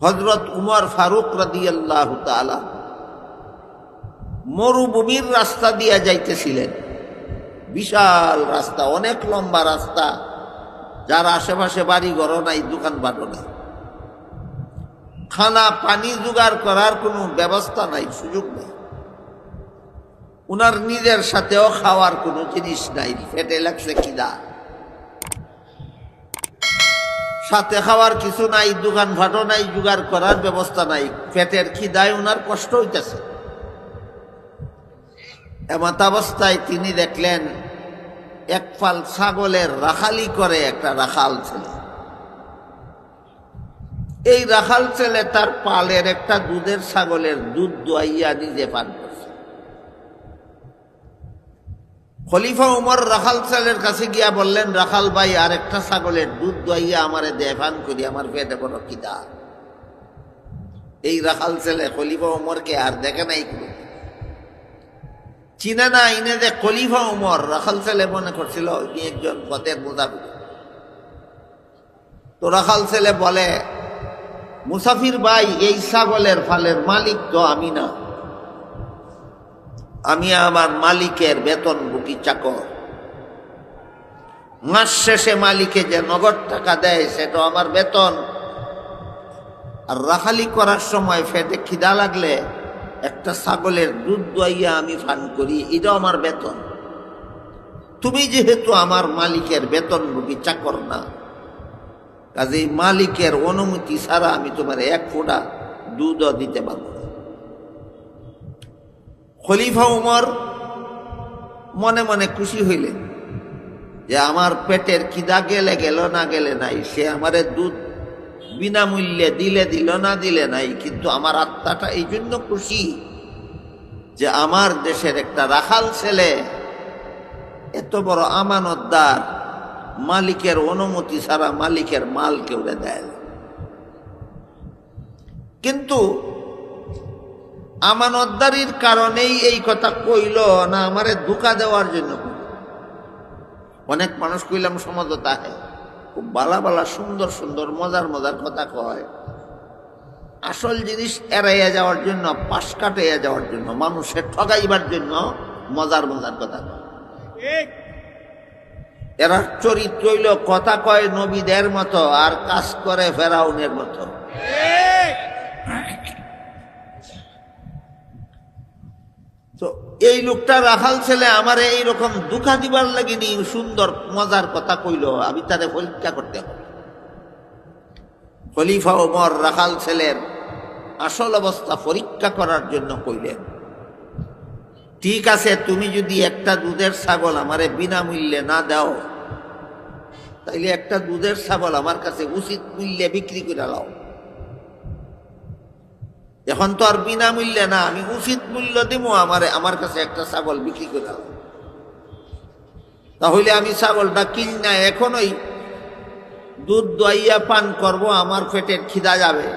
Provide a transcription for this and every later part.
হজরত উমর ফারুক আল্লাহ তালা মরুভূমির রাস্তা দিয়া যাইতেছিলেন। বিশাল রাস্তা, অনেক লম্বা রাস্তা, যার আশেপাশে বাড়ি ঘর নাই দোকান বাটো নাই। খানা পানি জোগাড় করার কোনো ব্যবস্থা নাই, সুযোগ নাই। উনার নিজের সাথেও খাওয়ার কোনো জিনিস নাই, ফেটে লাগছে খিদা সাথে খাওয়ার কিছু নাই দোকান ভাটো নাই, জোগাড় করার ব্যবস্থা নাই। পেটের খিদায় ওনার কষ্ট হইতেছে। এমতাবস্থায় তিনি দেখলেন, এক ফাল ছাগলের রাখালি করে একটা রাখাল ছেলে। এই রাখাল ছেলে তার পালের একটা দুধের ছাগলের দুধ দোয়াইয়া নিজে পান করছে খলিফা উমর রাখাল ছেলের কাছে গিয়া বললেন, রাখাল ভাই আর একটা ছাগলের দুধ দোয়াইয়া আমারে দেফান করি, আমার পেটে বড় কিদা এই রাখাল ছেলে খলিফা উমরকে আর দেখে নাই চিনে না, ইনে যে খলিফা উমর, রাখাল ছেলে মনে করছিল ইনি একজন পথের মোতাবিক তো রাখাল ছেলে বলে, মুসাফির ভাই, এই ছাগলের ফালের মালিক তো আমি না। আমি আমার মালিকের বেতন বুকি চাকর। মাস শেষে মালিকে যে নগদ টাকা দেয়, সেটা আমার বেতন। আর রাখালি করার সময় ফেটে খিদা লাগলে একটা ছাগলের দুধ দোয়াইয়া আমি ফান করি এটা আমার বেতন। তুমি যেহেতু আমার মালিকের বেতন বুকি চাকর না, কাজেই মালিকের অনুমতি ছাড়া আমি তোমার এক ফোঁটা দুধও দিতে পারব খলিফা উমর মনে মনে খুশি হইলেন যে আমার পেটের খিদা গেলে গেল না গেলে নাই। সে আমারে দুধ বিনামূল্যে দিলে দিল না দিলে নাই, কিন্তু আমার আত্মাটা এই জন্য খুশি যে আমার দেশের একটা রাখাল ছেলে এত বড় আমানতদার, মালিকের অনুমতি ছাড়া মালিকের মাল কেউ দেয় কিন্তু আমানতদারির কারণেই এই কথা কইল না আমারে ধোকা দেওয়ার জন্য। অনেক মানুষ কইলাম সমঝোতা হয় খুব বালা বালা সুন্দর সুন্দর মজার মজার কথা কয়। আসল জিনিস এড়াইয়া যাওয়ার জন্য পাশ কাটাইয়া যাওয়ার জন্য মানুষের ঠগাইবার জন্য মজার মজার কথা কয়। এরা চরিত্র হইল কথা কয় নবীদের মতো আর কাজ করে ফেরাউনের মতো। তো এই লোকটা রাখাল ছেলে আমার এইরকম দুঃখা দিবার লাগেনি সুন্দর, মজার কথা কইল। আমি তারে পরীক্ষা করতে হবে। খলিফা ওমর রাখাল ছেলের আসল অবস্থা পরীক্ষা করার জন্য কইলেন, ঠিক আছে, তুমি যদি একটা দুধের ছাগল আমারে বিনামূল্যে না দাও, তাইলে একটা দুধের ছাগল আমার কাছে উচিত মূল্যে বিক্রি করে লাও এখন তো আর বিনামূল্যে না, আমি উচিত মূল্য দিব আমারে, আমার কাছে একটা ছাগল বিক্রি করে দাও তাহলে আমি ছাগলটা কিন না এখনই দুধ দইয়া পান করব, আমার পেটের খিদা যাবে।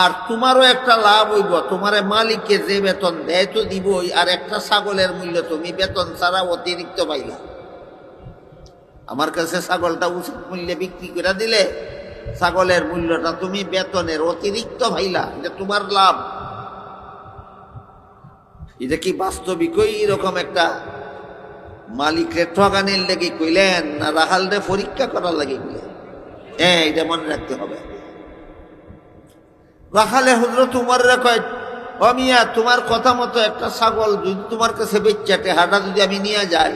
আর তোমারও একটা লাভ হইব, তোমার মালিককে যে বেতন দেয় তো দিবই, আর একটা ছাগলের মূল্য তুমি বেতন ছাড়া অতিরিক্ত পাইলা। আমার কাছে ছাগলটা উচিত মূল্যে বিক্রি করে দিলে ছাগলের মূল্যটা তুমি বেতনের অতিরিক্ত ভাইলা, এটা তোমার লাভ। এটা কি বাস্তবিকই এরকম একটা মালিকের ঠগানির লেগে কইলেন, না রাহালরে পরীক্ষা করার লাগে কইলেন। হ্যাঁ এটা মনে রাখতে হবে। রাখালে হজরত উমর কয় অমিয়া তোমার কথা মতো একটা ছাগল যদি তোমার কাছে বেচাটে হাটা যদি আমি নিয়ে যাই,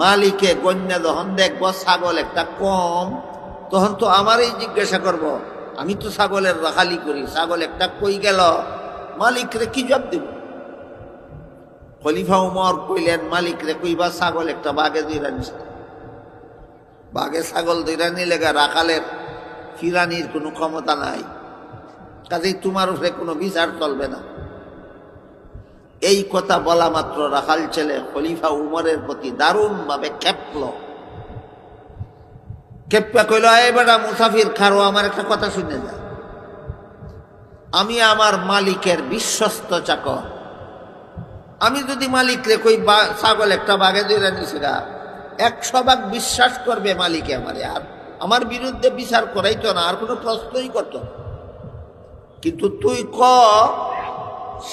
মালিকে গণ্যা দহন দেখব ছাগল একটা কম তখন তো আমারই জিজ্ঞাসা করব। আমি তো ছাগলের রাখালি করি, ছাগল একটা কই গেল? মালিকরে কি জব দেব? খলিফা উমর কইলেন, মালিক মালিকরে কইবা ছাগল একটা বাঘে দুইরা নিছে। বাঘে ছাগল দুইরা নিলে গা রাখালের ফিরানির কোনো ক্ষমতা নাই। কাজেই তোমার উপরে কোনো বিচার চলবে না। এই কথা বলা মাত্র রাখাল ছেলে খলিফা উমরের প্রতি দারুণভাবে খেপল খেপা কইল এই বেটা মুসাফির, খারো, আমার একটা কথা শুনে যা। আমি আমার মালিকের বিশ্বস্ত চাকর। আমি যদি মালিক রে কই ছাগল একটা বাঘে ধরে নিছে গা, একশো ভাগ বিশ্বাস করবে মালিকে আমারে। আর আমার বিরুদ্ধে বিচার করাইতো না, আর কোনো প্রশ্নই করতো কিন্তু তুই ক,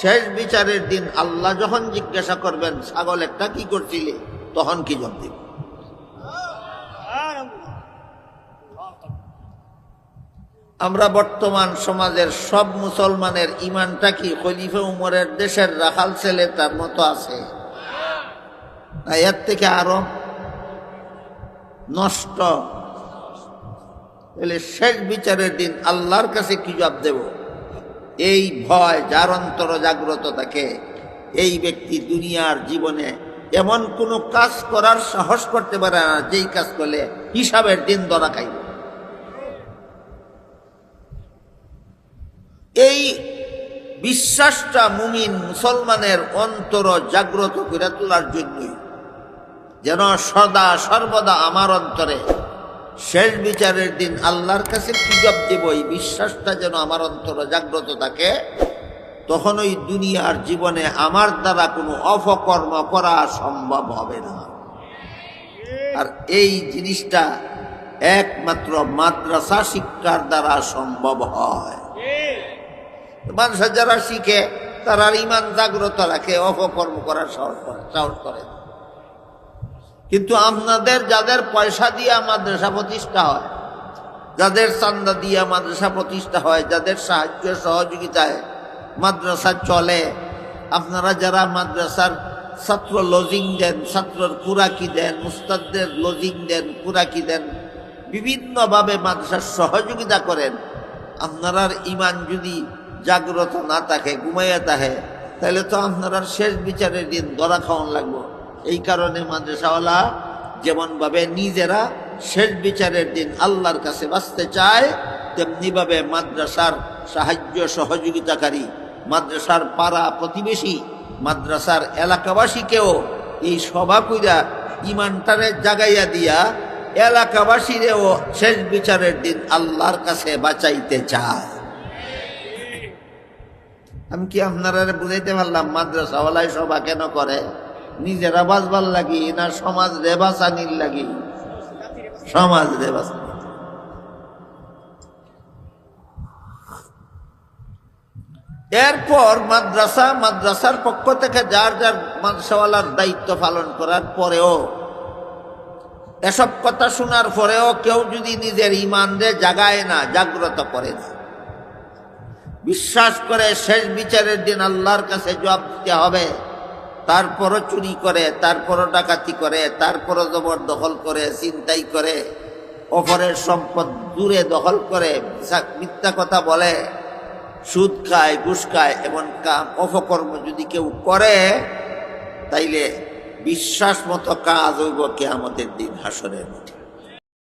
শেষ বিচারের দিন আল্লাহ যখন জিজ্ঞাসা করবেন, ছাগল একটা কি করছিলি, তখন কি জব দিব? আমরা বর্তমান সমাজের সব মুসলমানের ইমানটা কি খলিফা উমরের দেশের রাখাল ছেলে তার মতো আছে? এর থেকে আরও নষ্ট। শেষ বিচারের দিন আল্লাহর কাছে কি জবাব দেব? এই ভয়, যার অন্তর জাগ্রত থাকে, এই ব্যক্তি দুনিয়ার জীবনে এমন কোনো কাজ করার সাহস করতে পারে না, যেই কাজ করলে হিসাবের দিন ধরা খাইব। এই বিশ্বাসটা মুমিন মুসলমানের অন্তর জাগ্রত করে তোলার জন্যই। যেন সদা সর্বদা আমার অন্তরে শেষ বিচারের দিন আল্লাহর কাছে কি দেব, এই বিশ্বাসটা যেন আমার অন্তর জাগ্রত থাকে, তখন ওই দুনিয়ার জীবনে আমার দ্বারা কোনো অপকর্ম করা সম্ভব হবে না। আর এই জিনিসটা একমাত্র মাদ্রাসা শিক্ষার দ্বারা সম্ভব হয়। মানুষ যারা শিখে তারা ইমান জাগ্রত রাখে, অপকর্ম করার সাহস করে কিন্তু আপনাদের যাদের পয়সা দিয়ে মাদ্রাসা প্রতিষ্ঠা হয়, যাদের চান্দা দিয়ে মাদ্রাসা প্রতিষ্ঠা হয়, যাদের সাহায্য সহযোগিতায় মাদ্রাসা চলে, আপনারা যারা মাদ্রাসার ছাত্র লজিং দেন, ছাত্রর কুরাকি দেন, মুস্তাদদের লজিং দেন, কুরাকি দেন, বিভিন্নভাবে মাদ্রাসার সহযোগিতা করেন আপনার ইমান যদি জাগ্রত না থাকে, ঘুমাইয়া থাকে তাহলে তো আপনার শেষ বিচারের দিন দরা খাওয়ান লাগবো। এই কারণে মাদ্রাসাওয়ালা যেমনভাবে নিজেরা শেষ বিচারের দিন আল্লাহর কাছে বাঁচতে চায়, তেমনিভাবে মাদ্রাসার সাহায্য সহযোগিতাকারী, মাদ্রাসার পাড়া প্রতিবেশী, মাদ্রাসার এলাকাবাসীকেও এই সভা কইরা ইমানটারে জাগাইয়া দিয়া এলাকাবাসীরেও শেষ বিচারের দিন আল্লাহর কাছে বাঁচাইতে চায়। আমি কি আপনারা বুঝাইতে পারলাম মাদ্রাসাওয়ালাই সভা কেন করে? নিজেরা বাঁচবার লাগি না সমাজ রে বাঁচানির লাগি? সমাজ রে এরপর মাদ্রাসা, মাদ্রাসার পক্ষ থেকে যার যার মাদ্রাসাওয়ালার দায়িত্ব পালন করার পরেও, এসব কথা শোনার পরেও কেউ যদি নিজের ইমানরে জাগায় না, জাগ্রত করে না। বিশ্বাস করে শেষ বিচারের দিন আল্লাহর কাছে জবাব দিতে হবে। তারপরও চুরি করে, তারপরও ডাকাতি করে, তারপরও জবর দখল করে চিন্তাই করে, অপরের সম্পদ দূরে দখল করে, মিথ্যা কথা বলে, সুদ খায়, ঘুষ খায়, এমন কাম, অপকর্ম যদি কেউ করে, তাইলে বিশ্বাস মতো কাজ হইব কে আমাদের দিন হাসরের মধ্যে